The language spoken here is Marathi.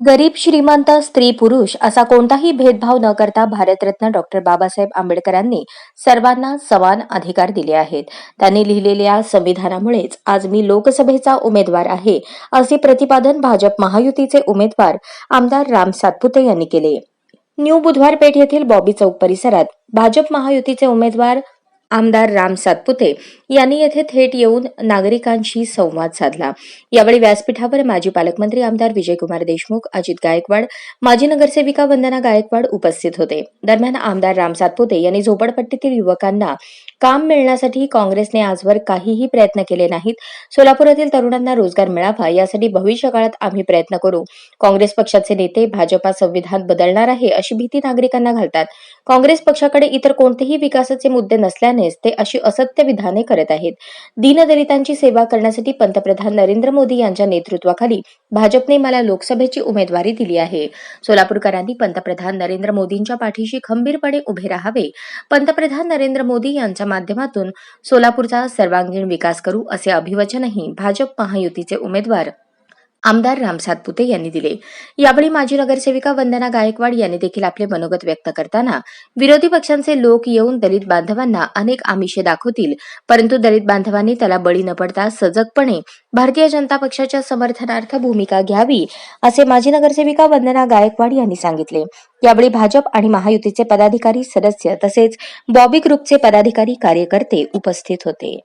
गरीब श्रीमंत स्त्री पुरुष असा कोणताही भेदभाव न करता भारतरत्न डॉक्टर बाबासाहेब आंबेडकरांनी सर्वांना समान अधिकार दिले आहेत. त्यांनी लिहिलेल्या संविधानामुळेच आज मी लोकसभेचा उमेदवार आहे असे प्रतिपादन भाजप महायुतीचे उमेदवार आमदार राम सातपुते यांनी केले. न्यू बुधवार पेठ येथील बॉबी चौक परिसरात भाजप महायुतीचे उमेदवार आमदार राम सातपुते यांनी येथे थेट येऊन नागरिकांशी संवाद साधला. यावेळी व्यासपीठावर माजी पालकमंत्री आमदार विजयकुमार देशमुख अजित गायकवाड माजी नगरसेविका वंदना गायकवाड उपस्थित होते. दरम्यान आमदार राम सातपुते यांनी झोपडपट्टीतील युवकांना काम मिळण्यासाठी काँग्रेसने आजवर काहीही प्रयत्न केले नाहीत. सोलापुरातील तरुणांना रोजगार मिळावा यासाठी भविष्य काळात आम्ही प्रयत्न करू. काँग्रेस पक्षाचे नेते भाजपा संविधान बदलणार आहे अशी भीती नागरिकांना घालतात. काँग्रेस पक्षाकडे इतर कोणतेही विकासाचे मुद्दे नसल्यानेच ते अशी असत्य विधाने करत आहेत. दीनदलितांची सेवा करण्यासाठी पंतप्रधान नरेंद्र मोदी यांच्या नेतृत्वाखाली भाजपने मला लोकसभेची उमेदवारी दिली आहे. सोलापूरकरांनी पंतप्रधान नरेंद्र मोदींच्या पाठीशी खंबीरपणे उभे राहावे. पंतप्रधान नरेंद्र मोदी यांच्या माध्यमातून सोलापूरचा सर्वांगीण विकास करू असे अभिवचनही भाजप महायुतीचे उमेदवार आमदार राम सातपुते यांनी दिले. यावेळी माजी नगरसेविका वंदना गायकवाड यांनी देखील आपले मनोगत व्यक्त करताना विरोधी पक्षांचे लोक येऊन दलित बांधवांना अनेक आमिषे दाखवतील परंतु दलित बांधवांनी त्याला बळी न पडता सजगपणे भारतीय जनता पक्षाच्या समर्थनार्थ भूमिका घ्यावी असे माजी नगरसेविका वंदना गायकवाड यांनी सांगितले. यावेळी भाजप आणि महायुतीचे पदाधिकारी सदस्य तसेच बॉबी ग्रुपचे पदाधिकारी कार्यकर्ते उपस्थित होते.